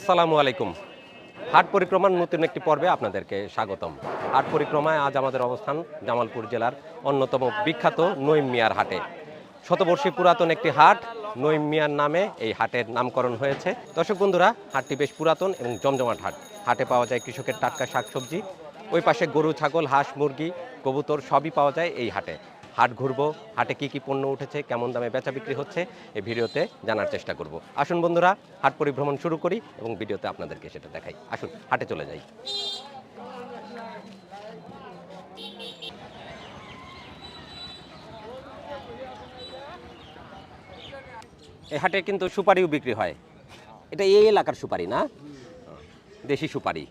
আসসালামু আলাইকুম। হাট পরিক্রমার নতুন একটি পর্বে আপনাদেরকে স্বাগতম। হাট পরিক্রমায় আজ আমাদের অবস্থান জামালপুর জেলার অন্যতম বিখ্যাত নইম মিয়ার হাটে। শতবর্ষী পুরাতন একটি হাট নইম মিয়ার নামে এই হাটের নামকরণ হয়েছে। দর্শক বন্ধুরা, হাটটি বেশ পুরাতন এবং জমজমাট হাট। হাটে পাওয়া যায় কৃষকের টাটকা শাকসবজি, ওই পাশে গরু, ছাগল, হাঁস, মুরগি, কবুতর সবই পাওয়া যায় এই হাটে। হাট ঘুরবো হাটে কি কি পণ্য উঠেছে কেমন দামে বেচা বিক্রি হচ্ছে এই ভিডিওতে জানার চেষ্টা করব। আসুন বন্ধুরা হাট পরিভ্রমণ শুরু করি এবং ভিডিওতে আপনাদেরকে সেটা দেখাই। আসুন হাটে চলে যাই। এই হাটে কিন্তু সুপারিও বিক্রি হয়। এটা এই এলাকার সুপারি না? দেশি সুপারি।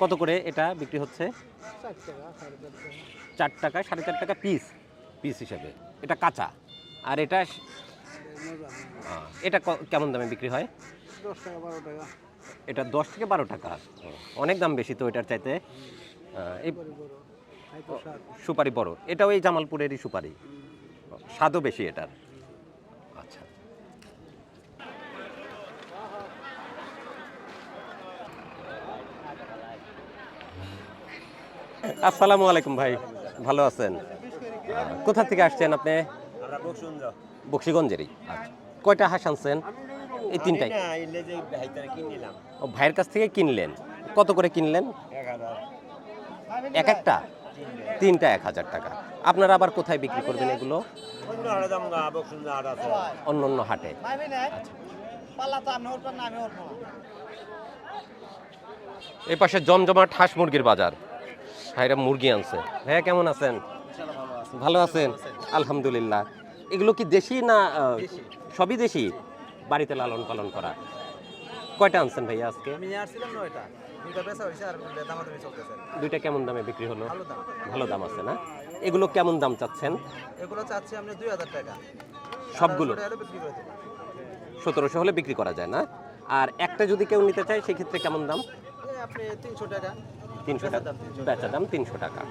কত করে এটা বিক্রি হচ্ছে? চার টাকা সাড়ে চার টাকা পিস পিস হিসাবে। এটা কাঁচা। আর এটা এটা কেমন দামে বিক্রি হয়? দশ টাকা বারো টাকা। এটা দশ থেকে বারো টাকা। অনেক দাম বেশি তো এটার চাইতে। এই সুপারি বড় এটাও এই জামালপুরেরই সুপারি। স্বাদও বেশি এটার। আচ্ছা। আসসালামু আলাইকুম ভাই। ভালো আছেন? কোথা থেকে আসছেন আপনি? আমরা বক্সিগঞ্জেরই। আচ্ছা। কয়টা হাঁস আনছেন? এই তিনটাই? ও ভাইয়ের কাছ থেকে কিনলেন? কত করে কিনলেন? এক একটা? তিনটা এক হাজার টাকা। আপনারা আবার কোথায় বিক্রি করবেন এগুলো? অন্য অন্য অন্য হাটে। ওর এই পাশে জমজমাট হাঁস মুরগির বাজার। ভাইরা মুরগি আনছে। ভাইয়া কেমন আছেন? ভালো আছেন? আলহামদুলিল্লাহ। এগুলো কি দেশি না সবই দেশি? বাড়িতে লালন পালন করা। কয়টা আনছেন ভাইয়া আজকে? আমি আসছিলাম নয়টা। দুইটা কেমন দামে বিক্রি হলো? ভালো দাম। আছে না? এগুলো কেমন দাম চাচ্ছেন? এগুলো চাচ্ছি আমরা দুই হাজার টাকা। সবগুলো? সতেরোশো হলে বিক্রি করা যায় না? আর একটা যদি কেউ নিতে চায় সেক্ষেত্রে কেমন দাম? আপনি তিনশো টাকা। তিনশো টাকা। বেচা দাম তিনশো টাকা।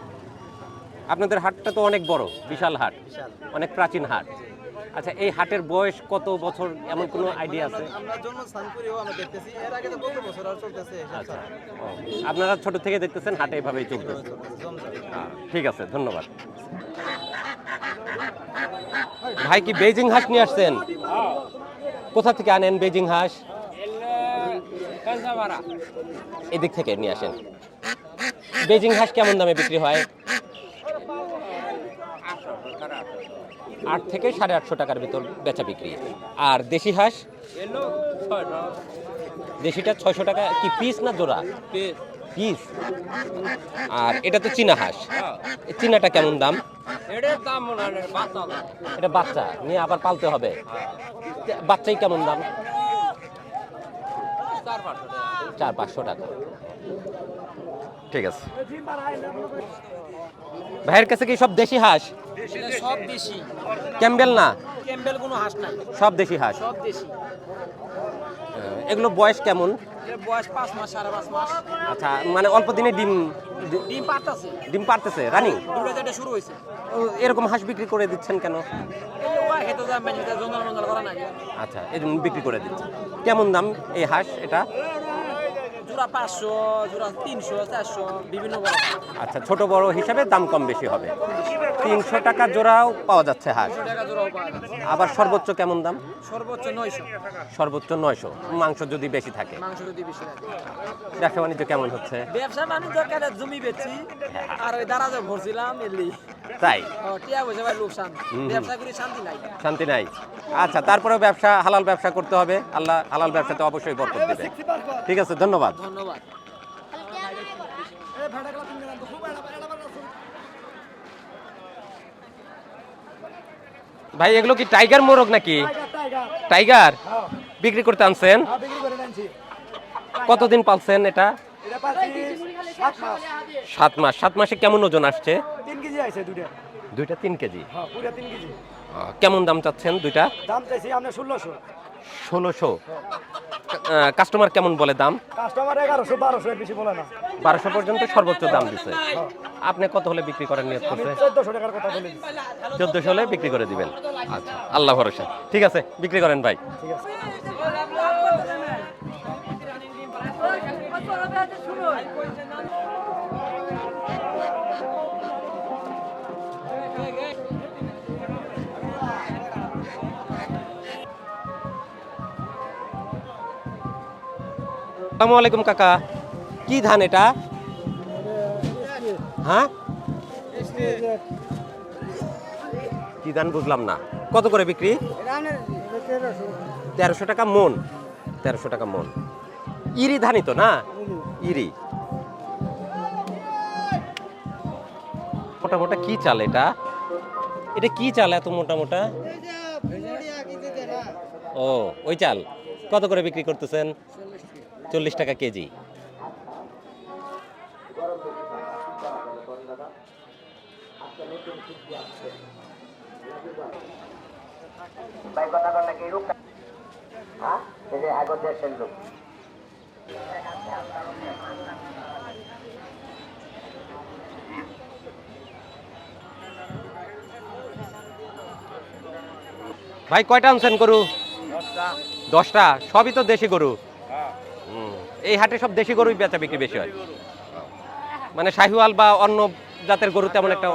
আপনাদের হাটটা তো অনেক বড় বিশাল হাট অনেক প্রাচীন হাট। আচ্ছা এই হাটের বয়স কত বছর এমন কোনো আইডিয়া আছে আমরা- আমরা জন্মস্থান করেও আমরা দেখতেছি এর আগে তো কত বছর আর চলতেছে এসব আচ্ছা আপনারা ছোট থেকে দেখতেছেন হাটে এভাবেই চলতেছে। আহ, ঠিক আছে ধন্যবাদ। ভাই কি বেজিং হাঁস নিয়ে আসছেন? কোথা থেকে আনেন বেজিং হাঁস? এদিক থেকে নিয়ে আসেন। বেজিং হাঁস কেমন দামে বিক্রি হয়? আট থেকে সাড়ে আটশো টাকার ভিতর বেচা বিক্রি। আর দেশি হাঁস? দেশিটা ছয়শো টাকা। কি পিস না জোড়া? পিস। আর এটা তো চীনা হাঁস। চীনাটা কেমন দাম? এটা বাচ্চা। নিয়ে আবার পালতে হবে। বাচ্চাই কেমন দাম? চার পাঁচশো টাকা। ঠিক আছে। ভাইয়ের কাছে কি সব দেশি হাঁস? সব দেশি। ক্যাম্বেল না? ক্যাম্বেল কোনো হাঁস নাই। সব দেশি হাঁস? সব দেশি। এগুলো বয়স কেমন? বয়স পাঁচ মাস সাড়ে পাঁচ মাস। আচ্ছা মানে অল্প দিনে ডিম ডিম পাতাছে ডিম পারতেছে রানিং? দুটো শুরু হয়েছে। এরকম হাঁস বিক্রি করে দিচ্ছেন কেন? আচ্ছা জন্য বিক্রি করে দিচ্ছেন। কেমন দাম এই হাঁস এটা? জোড়া পাঁচশো জোড়া তিনশো চারশো বিভিন্ন বড়। আচ্ছা ছোট বড় হিসাবে দাম কম বেশি হবে। তিনশো টাকা জোড়াও পাওয়া যাচ্ছে হাঁস টাকা জোড়াও আবার সর্বোচ্চ কেমন দাম? সর্বোচ্চ নয়শো। সর্বোচ্চ নয়শো। মাংস যদি বেশি থাকে। মাংস যদি বেশি লাগে ব্যবসা বাণিজ্য কেমন হচ্ছে? ব্যবসা বাণিজ্য জমি বেচছি আর ওই দারাজে ভরছিলাম এলি। তাই? শান্তি। নাই। শান্তি নাই। আচ্ছা তারপরেও ব্যবসা হালাল ব্যবসা করতে হবে। আল্লাহ হালাল ব্যবসাতে অবশ্যই বরকত দেবে ঠিক আছে ধন্যবাদ। ধন্যবাদ। ভাই এগুলো কি টাইগার মোরগ নাকি? টাইগার? বিক্রি করতে আনছেন? কতদিন পালছেন এটা? সাত মাস। সাত মাসে। কেমন ওজন আসছে? তিন কেজি আছে দুইটা। দুইটা তিন কেজি? হ্যাঁ পুরা তিন কেজি। কেমন দাম চাচ্ছেন দুইটা? দাম চাইছি আপনার ষোলোশো। ষোলোশো। কাস্টমার কেমন বলে দাম? কাস্টমার এগারোশো বারোশো বেশি বলে না। বারোশো পর্যন্ত সর্বোচ্চ দাম দিছে। আপনি কত হলে বিক্রি করার নিয়ত করছে? চোদ্দশো টাকার কথা বলে চোদ্দশো হলে বিক্রি করে দিবেন। আচ্ছা আল্লাহ ভরসা। ঠিক আছে বিক্রি করেন ভাই। ঠিক আছে। আসসালামু আলাইকুম, কাকা। কি ধান এটা? হ্যাঁ? কি ধান বুঝলাম না। কত করে বিক্রি? তেরোশো টাকা মন। তেরোশো টাকা মন। ইরি ধানই তো না? ইরি। মোটা মোটা কি চাল এটা? এটা কি চাল এত মোটা মোটা? ও, ওই চাল। কত করে বিক্রি করতেছেন? চল্লিশ টাকা কেজি। ভাই কয়টা আনছেন গরু? দশটা। সবই তো দেশি গরু। হুম, এই হাটে সব দেশি গরুই বেচা বিক্রি বেশি হয়। মানে শাহিওয়াল বা অন্য জাতের গরু তেমন একটা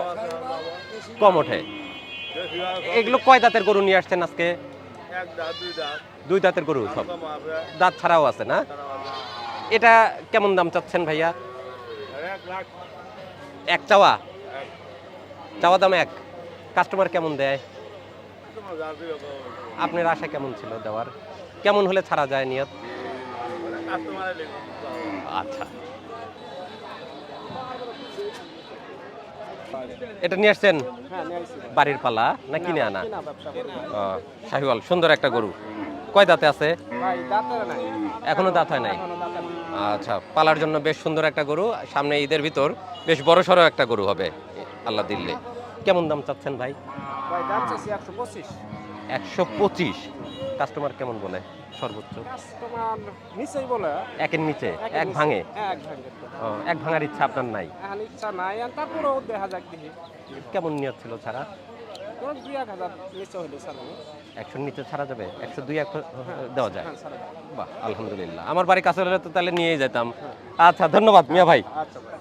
কম ওঠে। এগুলো কয় দাঁতের গরু নিয়ে আসছেন আজকে? দুই দাঁতের গরু সব। দাঁত ছাড়াও আছে না? এটা কেমন দাম চাচ্ছেন ভাইয়া? এক চাওয়া? চাওয়া দাম এক। কাস্টমার কেমন দেয়? আপনার আশা কেমন ছিল দেওয়ার? কেমন হলে ছাড়া যায় নিয়ত? আচ্ছা। এটা নিয়ে আসছেন? বাড়ির পালা না কিনে আনা? শাহিওয়াল সুন্দর একটা গরু। কয় দাঁতে আছে? এখনও দাঁত হয় নাই? আচ্ছা পালার জন্য বেশ সুন্দর একটা গরু। সামনে ঈদের ভিতর বেশ বড় সড়ো একটা গরু হবে আল্লাহ দিল্লি। কেমন দাম চাচ্ছেন ভাই? একশো পঁচিশ। কাস্টমার কেমন বলে? সর্বোচ্চ। নিশ্চয়ই বলে? একের নিচে এক ভাঙে। এক ভাঙে। ও, এক ভাঙার ইচ্ছা আপনার নাই? ইচ্ছা নাই তারপরেও দেখা যাক দেখি। কেমন নিয়ত ছিল ছাড়া? দুই এক হাজার নিশ্চয় হলে স্যার একশোর নিচে ছাড়া যাবে? একশো দুই এক দেওয়া যায়। হ্যাঁ বাহ আলহামদুলিল্লাহ। আমার বাড়ি কাছে হলে তো তাহলে নিয়েই যেতাম। আচ্ছা ধন্যবাদ মিয়া ভাই। আচ্ছা ভাই।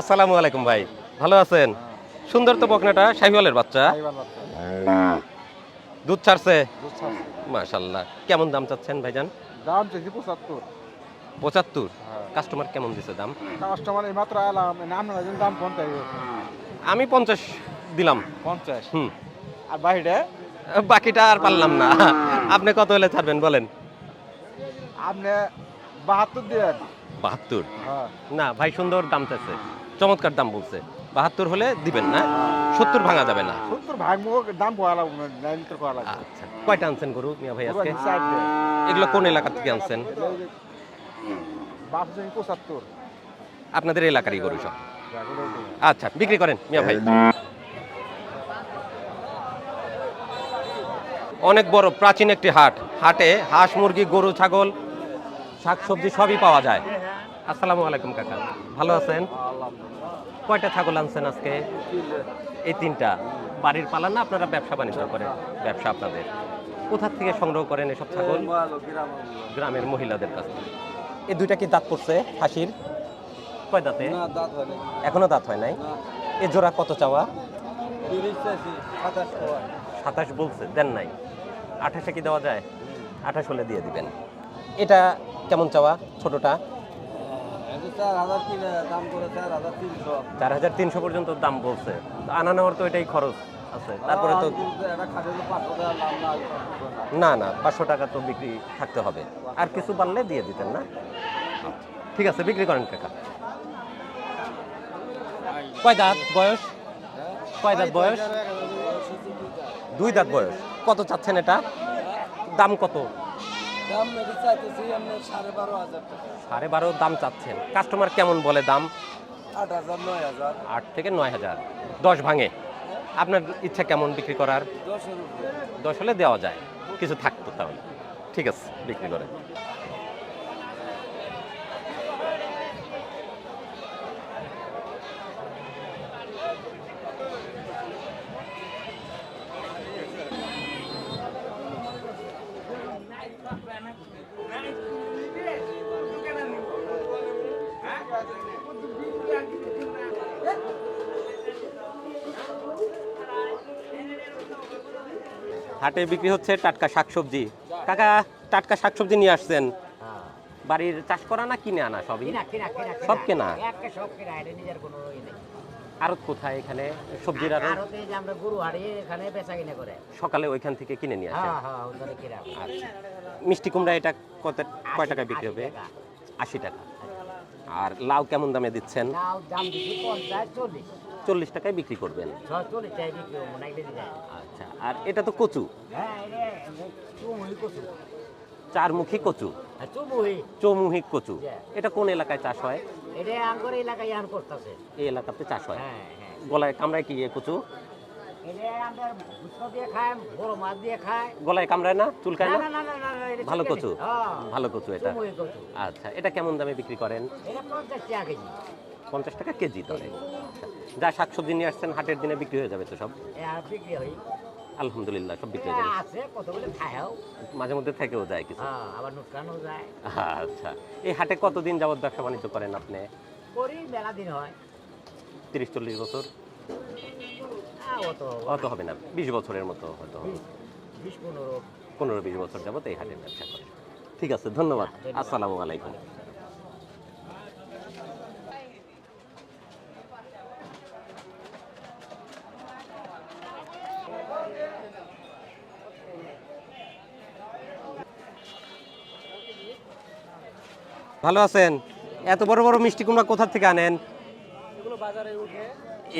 আসসালামু আলাইকুম ভাই। ভালো আছেন? সুন্দর তো বকনাটা শাহিওয়ালের বাচ্চা। দুধ ছাড়ছে? মাশাল্লাহ কেমন দাম চাচ্ছেন ভাইজান? দাম চাইছি পঁচাত্তর। পঁচাত্তর? কাস্টমার কেমন দিছে দাম? কাস্টমার এই মাত্র এলাম নাম দাম পঞ্চাশ। আমি পঞ্চাশ দিলাম। পঞ্চাশ? হুম। আর বাইরে বাকিটা আর পারলাম না। আপনি কত হলে ছাড়বেন বলেন? আপনি বাহাত্তর দেন বাহাত্তর? হ্যাঁ। না ভাই সুন্দর দাম চাইছে। চমৎকার দাম বলছে। বাহাত্তর হলে দিবেন না? সত্তর ভাঙা যাবে না। সত্তর মুখ দাম লাগবে আচ্ছা কয়টা আনছেন গরু মিয়া ভাই আজকে? এগুলো কোন এলাকা থেকে আনছেন? পঁচাত্তর। আপনাদের এলাকারই গরু সব। আচ্ছা বিক্রি করেন মিয়া ভাই। অনেক বড় প্রাচীন একটি হাট। হাটে হাঁস মুরগি গরু ছাগল শাকসবজি সবই পাওয়া যায়। আসসালামু আলাইকুম কাকা। ভালো আছেন? কয়টা ছাগল আনছেন আজকে? এই তিনটা। বাড়ির পালা না আপনারা ব্যবসা বাণিজ্য করেন? ব্যবসা আপনাদের। কোথা থেকে সংগ্রহ করেন এসব ছাগল? গ্রামের মহিলাদের কাছ থেকে। এই দুইটা কি দাঁত পড়ছে? হাসির কয় দাঁতে? এখনও দাঁত হয় নাই? এ জোড়া কত চাওয়া? সাতাশ বলছে দেন নাই। আঠাশে কি দেওয়া যায়? আঠাশ হলে দিয়ে দিবেন। এটা কেমন চাওয়া? ছোটটা? চার হাজার তিনশো। পর্যন্ত দাম বলছে। আনা নেওয়ার তো এটাই খরচ আছে। তারপরে তো না না। পাঁচশো টাকা তো বিক্রি থাকতে হবে। আর কিছু বাড়লে দিয়ে দিতেন না? ঠিক আছে বিক্রি করেন কাকা। কয় দাঁত বয়স? কয় দাঁত বয়স? দুই দাঁত বয়স। কত চাচ্ছেন এটা? দাম কত? দাম চাইতেছি সাড়ে বারো হাজার টাকা। সাড়ে বারো দাম চাচ্ছেন। কাস্টমার কেমন বলে দাম? আট হাজার নয় হাজার। আট থেকে নয় হাজার। দশ ভাঙে। আপনার ইচ্ছা কেমন বিক্রি করার? দশ হলে দেওয়া যায়। কিছু থাকতো তাহলে। ঠিক আছে বিক্রি করে। হাটে বিক্রি হচ্ছে টাটকা শাকসবজি। কাকা টাটকা শাকসবজি নিয়ে আসছেন। বাড়ির চাষ করা না কিনে আনা সবই? সব কেনা? আড়ত কোথায় এখানে সবজির যে আমরা গরু হারিয়ে এখানে বেচা কিনে করে। সকালে ওইখান থেকে কিনে নিয়ে আসেন? হ্যাঁ হ্যাঁ আচ্ছা। মিষ্টি কুমড়া এটা কত কয় টাকায় বিক্রি হবে? টাকা। আশি টাকা। আর লাউ কেমন দামে দিচ্ছেন? নাও দাম দিচ্ছি পঞ্চাশ চল্লিশ। চল্লিশ টাকায় বিক্রি করবেন। আচ্ছা আর এটা তো কচু? হ্যাঁ চারমুখী কচু? হ্যাঁ চৌমুখী কচু। এটা কোন এলাকায় চাষ হয়? এই এলাকাতে চাষ হয়? হ্যাঁ হ্যাঁ। গলায় কামড়ায় কি কচু? গলায় কামড়ায় না? চুলকায় ভালো কচু? হ্যাঁ ভালো কচু এটা। আচ্ছা এটা কেমন দামে বিক্রি করেন? পঞ্চাশ টাকা কেজি। যা শাকসবজি নিয়ে আসছেন হাটের দিনে বিক্রি হয়ে যাবে তো সব? আলহামদুলিল্লাহ সব বিক্রি হয়ে যাবে। মাঝে মধ্যে থেকেও যায় কিছু। হ্যাঁ আবার নুকসানও যায়। আচ্ছা এই হাটে কতদিন যাবত ব্যবসা বাণিজ্য করেন আপনি? করি মেলা দিন হয়। তিরিশ চল্লিশ বছর? অত হবে না। বিশ বছরের মতো হয়তো হবে। পনেরো। বিশ বছর যাবত এই হাটের ব্যবসা করেন ঠিক আছে ধন্যবাদ। আসসালামু আলাইকুম। ভালো আছেন? এত বড় বড় মিষ্টি কুমড়া কোথা থেকে আনেন?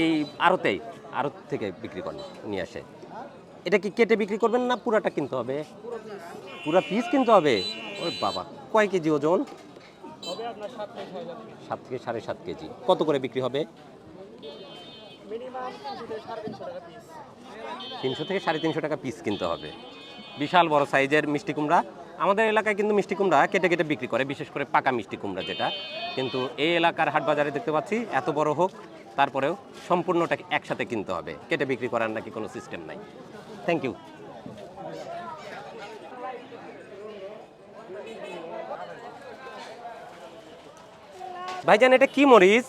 এই আড়তেই আড়ত থেকে বিক্রি করেন নিয়ে আসে। এটা কি কেটে বিক্রি করবেন না পুরাটা কিনতে হবে? পুরা পিস কিনতে হবে? ওই বাবা, কয় কেজি ওজন? সাত থেকে সাড়ে সাত কেজি। কত করে বিক্রি হবে? তিনশো থেকে সাড়ে তিনশো টাকা পিস কিনতে হবে। বিশাল বড় সাইজের মিষ্টি কুমড়া। আমাদের এলাকায় কিন্তু মিষ্টি কুমড়া কেটে কেটে বিক্রি করে, বিশেষ করে পাকা মিষ্টি কুমড়া যেটা। কিন্তু এই এলাকার হাট বাজারে দেখতে পাচ্ছি, এত বড় হোক তারপরেও সম্পূর্ণটা একসাথে কিনতে হবে। কেটে বিক্রি করার নাকি কোনো সিস্টেম নাই। থ্যাংক ইউ ভাইজান এটা কি মরিচ?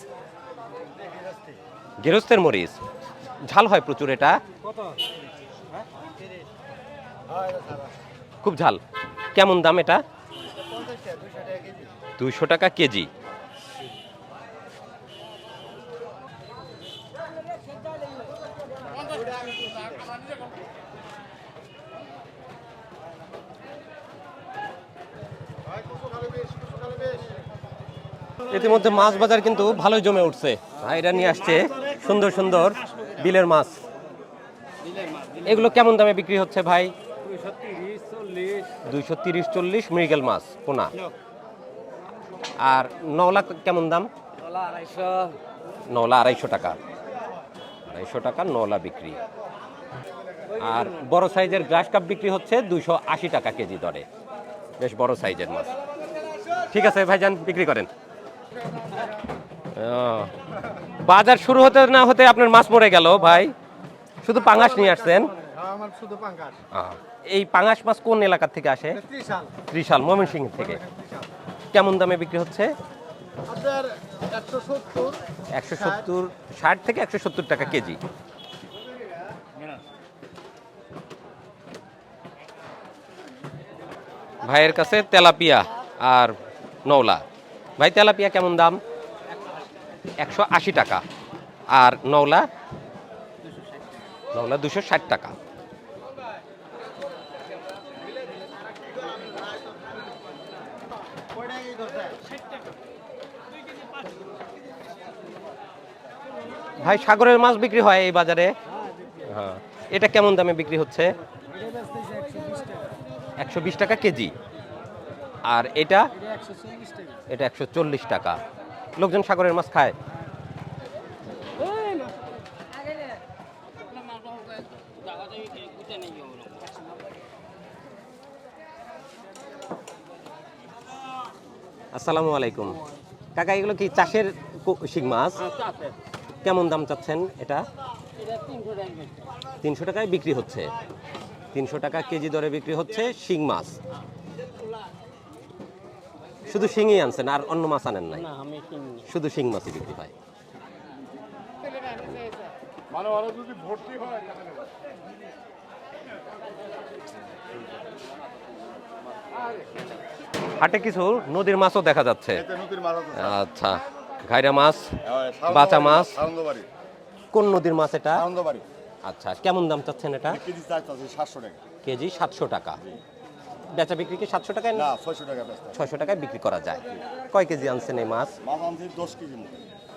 গেরস্তের মরিচ। ঝাল হয় প্রচুর এটা। খুব ঝাল। কেমন দাম এটা? দুইশো টাকা কেজি। ইতিমধ্যে মাছ বাজার কিন্তু ভালোই জমে উঠছে। ভাইরা নিয়ে আসছে সুন্দর সুন্দর বিলের মাছ। এগুলো কেমন দামে বিক্রি হচ্ছে ভাই? দুইশো তিরিশ চল্লিশ মৃগেল মাছ, পোনা। আর নওলা কেমন দাম? নওলা আড়াইশো। টাকা। আড়াইশো টাকা নওলা বিক্রি। আর বড় সাইজের গ্রাস কাপ বিক্রি হচ্ছে দুইশো আশি টাকা কেজি দরে। বেশ বড় সাইজের মাছ। ঠিক আছে ভাইজান, বিক্রি করেন। বাজার শুরু হতে না হতে আপনার মাছ মরে গেল ভাই। শুধু পাঙাশ নিয়ে আসছেন? আহ, এই পাঙাশ মাছ কোন এলাকা থেকে আসে? ত্রিশাল। ময়মনসিংহ থেকে। কেমন দামে বিক্রি হচ্ছে? একশো সত্তর ষাট থেকে একশো সত্তর টাকা কেজি। ভাইয়ের কাছে তেলাপিয়া আর নওলা। ভাই, তেলাপিয়া কেমন দাম? একশো আশি টাকা। আর নওলা? নওলা দুশো ষাট টাকা। ভাই, সাগরের মাছ বিক্রি হয় এই বাজারে? হ্যাঁ। এটা কেমন দামে বিক্রি হচ্ছে? একশো বিশ টাকা। কেজি। আর এটা এটা একশো চল্লিশ টাকা। লোকজন সাগরের মাছ খায়। আসসালামু আলাইকুম। কাকা এগুলো কি চাষের শিং মাছ? কেমন দাম চাচ্ছেন এটা তিনশো টাকায় বিক্রি হচ্ছে। তিনশো টাকা কেজি দরে বিক্রি হচ্ছে শিং মাছ। শুধু শিংই আনছেন আর অন্য মাছ আনেন নাই? শুধু শিং মাছই বিক্রি হয়। হাটে কিছু নদীর মাছও দেখা যাচ্ছে। আচ্ছা ঘাইরা মাছ সারন্দা বাঁচা মাছ। কোন নদীর মাছ এটা? আচ্ছা কেমন দাম চাচ্ছেন এটা? কেজি সাতশো টাকা। কেজি সাতশো টাকা। বেচা বিক্রি কি সাতশো টাকায় না ছয়শো টাকা ছয়শো টাকায় বিক্রি করা যায়। কয় কেজি আনছেন এই মাছ? মাছ আনছি দশ কেজি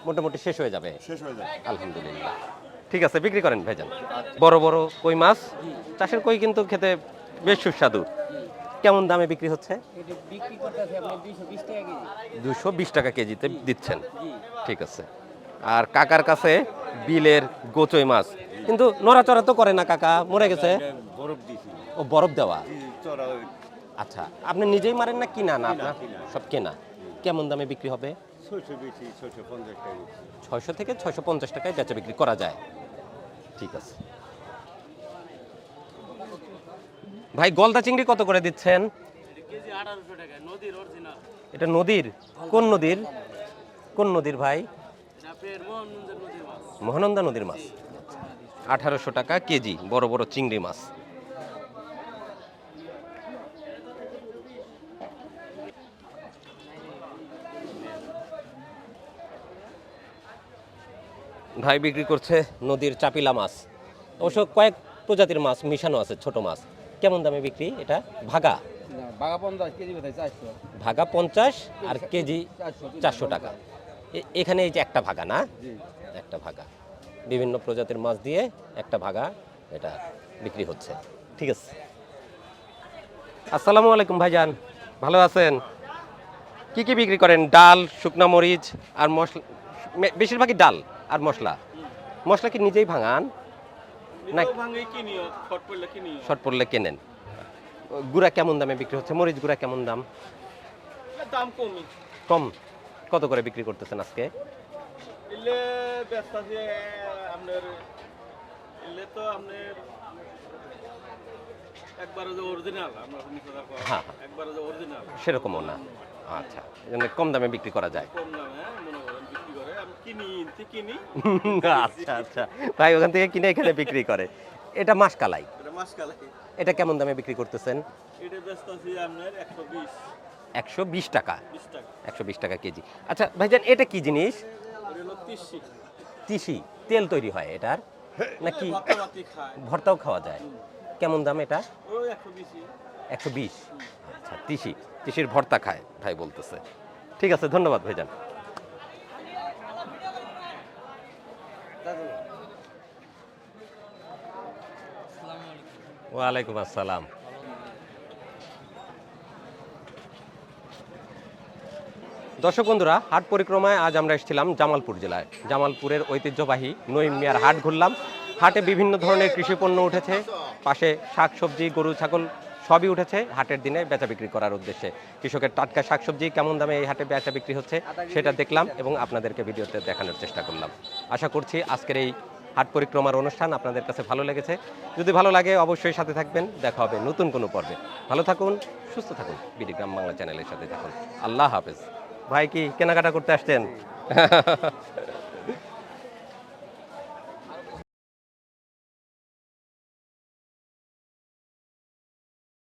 মোটামুটি শেষ হয়ে যাবে? শেষ হয়ে যায় আলহামদুলিল্লাহ। ঠিক আছে বিক্রি করেন ভেজান বড় বড় কই মাছ? চাষের কই কিন্তু খেতে বেশ সুস্বাদু। কেমন দামে বিক্রি হচ্ছে? এটা বিক্রি করতেছে আপনি দুইশো বিশ টাকা কেজি। দুশো বিশ টাকা কেজিতে দিচ্ছেন। ঠিক আছে। আর কাকার কাছে বিলের গোচই মাছ। কিন্তু নড়াচড়া তো করে না কাকা মরে গেছে। বরফ দিছি। ও বরফ দেওয়া? আচ্ছা আপনি নিজেই মারেন না কিনা না আপনার? সব কেনা? কেমন দামে বিক্রি হবে? ছয়শো থেকে ছয়শো পঞ্চাশ টাকায় বেচা বিক্রি করা যায়। ঠিক আছে। ভাই গলদা চিংড়ি কত করে দিচ্ছেন? এটা নদীর? কোন নদীর? কোন নদীর ভাই? আপনার নদীর মাছ মহানন্দা নদীর মাছ। আঠারোশো টাকা কেজি বড় বড় চিংড়ি মাছ। ভাই বিক্রি করছে নদীর চাপিলা মাছ। অবশ্য কয়েক প্রজাতির মাছ মিশানো আছে ছোট মাছ। কেমন দামে বিক্রি এটা? ভাগা? বাঘা পঞ্চাশ কেজি ভাগা পঞ্চাশ আর কেজি চারশো টাকা। এখানে এই যে একটা ভাগা না? একটা ভাগা। বিভিন্ন প্রজাতির মাছ দিয়ে একটা ভাগা এটা বিক্রি হচ্ছে। ঠিক আছে। আসসালামু আলাইকুম ভাইজান। ভালো আছেন? কি কি বিক্রি করেন? ডাল শুকনা মরিচ আর মশলা বেশিরভাগই ডাল। আর মশলা। মশলা কি নিজেই ভাঙান? না শর্ট পড়লে কেনেন? গুড়া কেমন দামে বিক্রি হচ্ছে? মরিচ গুড়া কেমন দাম? দাম কমই। কম। কত করে বিক্রি করতেছেন আজকে? হ্যাঁ। সেরকমও না। আচ্ছা কম দামে বিক্রি করা যায়। আচ্ছা আচ্ছা। ভাই ওখান থেকে কিনে এখানে বিক্রি করে। এটা মাসকালাই এটা কেমন দামে বিক্রি করতেছেন? একশো বিশ। টাকা? একশো বিশ টাকা কেজি। আচ্ছা ভাইজান এটা কি জিনিস? তিসি। তেল তৈরি হয় এটার? নাকি ভর্তাও খাওয়া যায়? কেমন দাম এটা? একশো বিশ। আচ্ছা তিসি। তিসির ভর্তা খায় ভাই বলতেছে। ঠিক আছে ধন্যবাদ ভাইজান। ওয়ালাইকুম আসসালাম। দর্শক বন্ধুরা, হাট পরিক্রমায় আজ আমরা এসেছিলাম জামালপুর জেলায়। জামালপুরের ঐতিহ্যবাহী নঈম মিয়ার হাট ঘুরলাম। হাটে বিভিন্ন ধরনের কৃষি পণ্য উঠেছে। পাশে শাকসবজি গরু, ছাগল সবই উঠেছে হাটের দিনে বেচা বিক্রি করার উদ্দেশ্যে। কৃষকের টাটকা শাকসবজি কেমন দামে এই হাটে বেচা বিক্রি হচ্ছে সেটা দেখলাম এবং আপনাদেরকে ভিডিওতে দেখানোর চেষ্টা করলাম। আশা করছি আজকের এই হাট পরিক্রমার অনুষ্ঠান আপনাদের কাছে ভালো লেগেছে। যদি ভালো লাগে অবশ্যই সাথে থাকবেন। দেখা হবে নতুন কোনো পর্বে। ভালো থাকুন, সুস্থ থাকুন। বিডিগ্রাম বাংলা চ্যানেলের সাথে থাকুন। আল্লাহ হাফেজ। ভাই কি কেনাকাটা করতে আসছেন?